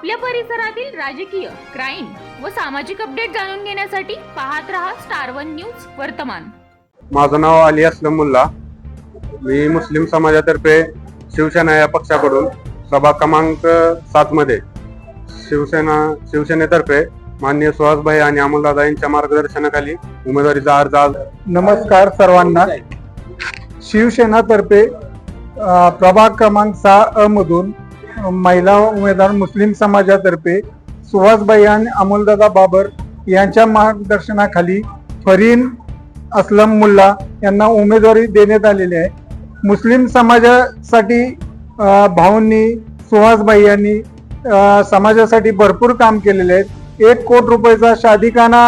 आपल्या परिसरातील राजकीय क्राईम व सामाजिक अपडेट जाणून घेण्यासाठी पाहत रहा स्टार वन न्यूज वर्तमान. माझं नाव अली असलम मुल्ला. मी मुस्लिम समाजातर्फे शिवसेना या पक्षाकडून प्रभाग क्रमांक सात मध्ये शिवसेना शिवसेनेतर्फे माननीय सुहासभाई आणि अमोलदादा यांच्या मार्गदर्शनाखाली उमेदवारीचा अर्ज आज नमस्कार सर्वांना. शिवसेनातर्फे प्रभाग क्रमांक सहा अ मधून महिला उमेदवार मुस्लिम समाजातर्फे सुहासबाई आणि अमोलदादा बाबर यांच्या मार्गदर्शनाखाली फरीन असलम मुल्ला यांना उमेदवारी देण्यात आलेली आहे. मुस्लिम समाजासाठी भाऊंनी सुहासबाई यांनी समाजासाठी भरपूर काम केलेले आहेत. एक कोट रुपयाचा शादिकाना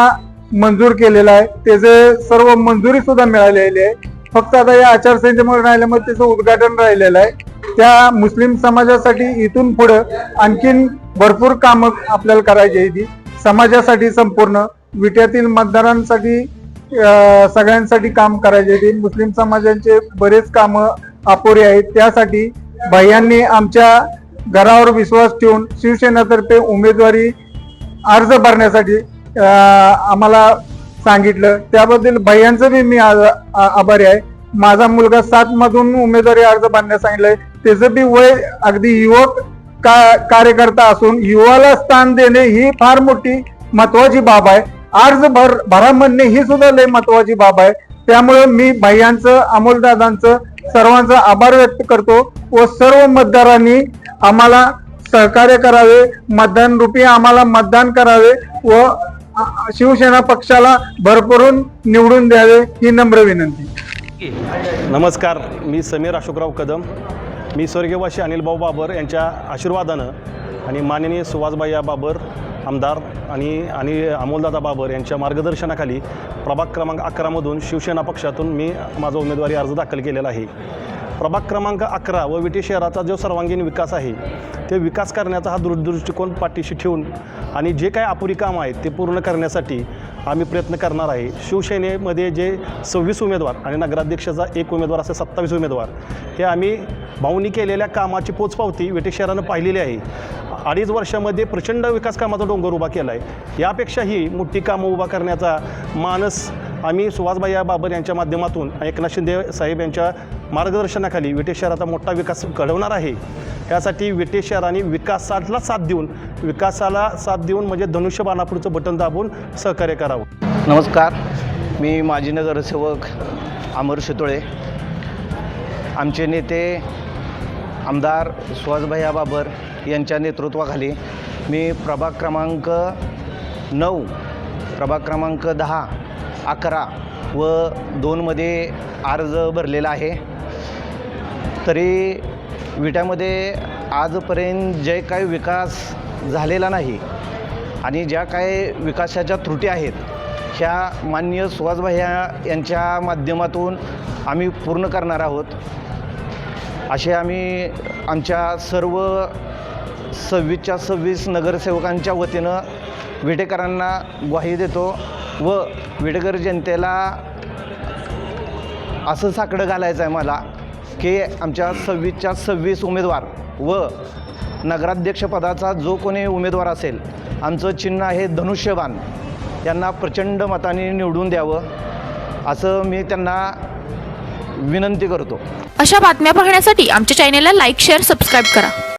मंजूर केलेला आहे. त्याचे सर्व मंजुरी सुद्धा मिळालेली आहे. फक्त आता या आचारसंहितेमुळे राहिल्यामुळे त्याचं उद्घाटन राहिलेलं आहे. त्या मुस्लिम समाजासाठी इथून पुढं आणखीन भरपूर कामं आपल्याला करायची आहे ती. समाजासाठी संपूर्ण विट्यातील मतदारांसाठी सगळ्यांसाठी काम करायचे आहे ती. मुस्लिम समाजाचे बरेच कामं अपुरे आहेत. त्यासाठी भैयांनी आमच्या घरावर विश्वास ठेवून शिवसेनातर्फे उमेदवारी अर्ज भरण्यासाठी आम्हाला सांगितलं. त्याबद्दल भैयांचं बी मी आभारी आहे. माझा मुलगा सात मधून उमेदवारी अर्ज भरण्यास सांगितलंय. त्याचं बी वय अगदी युवक का कार्यकर्ता असून युवाला स्थान देणे ही फार मोठी महत्वाची बाब आहे. अर्ज भर भरा म्हणणे ही सुद्धा लय महत्वाची बाब आहे. त्यामुळे मी भैयांचं अमोलदादांचं सर्वांचा आभार व्यक्त करतो व सर्व मतदारांनी आम्हाला सहकार्य करावे मतदान रूपी आम्हाला मतदान करावे व शिवसेना पक्षाला भरभरून निवडून द्यावे ही नम्र विनंती. नमस्कार मी समीर अशोकराव कदम. मी स्वर्गीयवासी अनिलभाऊ बाबर यांच्या आशीर्वादानं आणि माननीय या बाबर आमदार आणि आणि अमोलदादा बाबर यांच्या मार्गदर्शनाखाली प्रभाग क्रमांक अकरामधून शिवसेना पक्षातून मी माझा उमेदवारी अर्ज दाखल केलेला आहे. प्रभाग क्रमांक अकरा व विटी शहराचा जो सर्वांगीण विकास आहे ते विकास करण्याचा हा दूरदृष्टिकोन पाठीशी ठेवून आणि जे काय अपुरी कामं आहेत ते पूर्ण करण्यासाठी आम्ही प्रयत्न करणार आहे. शिवसेनेमध्ये जे सव्वीस उमेदवार आणि नगराध्यक्षाचा एक उमेदवार असे सत्तावीस उमेदवार हे आम्ही भाऊनी केलेल्या कामाची पोचपावती विटी शहरानं पाहिलेली आहे. अडीच वर्षामध्ये प्रचंड विकास कामाचा डोंगर उभा केला आहे यापेक्षाही मोठी कामं उभा करण्याचा मानस आम्ही सुहासबाई बाबर यांच्या माध्यमातून एकनाथ शिंदे साहेब यांच्या मार्गदर्शनाखाली विटे शहराचा मोठा विकास घडवणार आहे. त्यासाठी विटे शहराने विकासाला साथ देऊन विकासाला साथ देऊन म्हणजे धनुष्यबाणापूरचं बटन दाबून सहकार्य करावं. नमस्कार. मी माजी नगरसेवक अमर शितोळे. आमचे नेते आमदार सुहासभाई बाबर यांच्या नेतृत्वाखाली मी प्रभाग क्रमांक नऊ प्रभाग क्रमांक दहा अकरा व दोनमध्ये अर्ज भरलेला आहे. तरी विट्यामध्ये आजपर्यंत जे काही विकास झालेला नाही आणि ज्या काही विकासाच्या त्रुटी आहेत ह्या माननीय सुहासभाया यांच्या माध्यमातून आम्ही पूर्ण करणार आहोत. असे आम्ही आमच्या सर्व सव्वीसच्या सव्वीस नगरसेवकांच्या वतीनं विटेकरांना ग्वाही देतो. व विटेकर जनतेला असं साकडं घालायचं आहे मला की आमच्या सव्वीसच्या सव्वीस उमेदवार व नगराध्यक्षपदाचा जो कोणी उमेदवार असेल आमचं चिन्ह आहे धनुष्यबाण. यांना प्रचंड मताने निवडून द्यावं असं मी त्यांना विनंती करतो. अशा बातम्या पाहण्यासाठी आमच्या चॅनेलला लाईक शेअर सबस्क्राईब करा.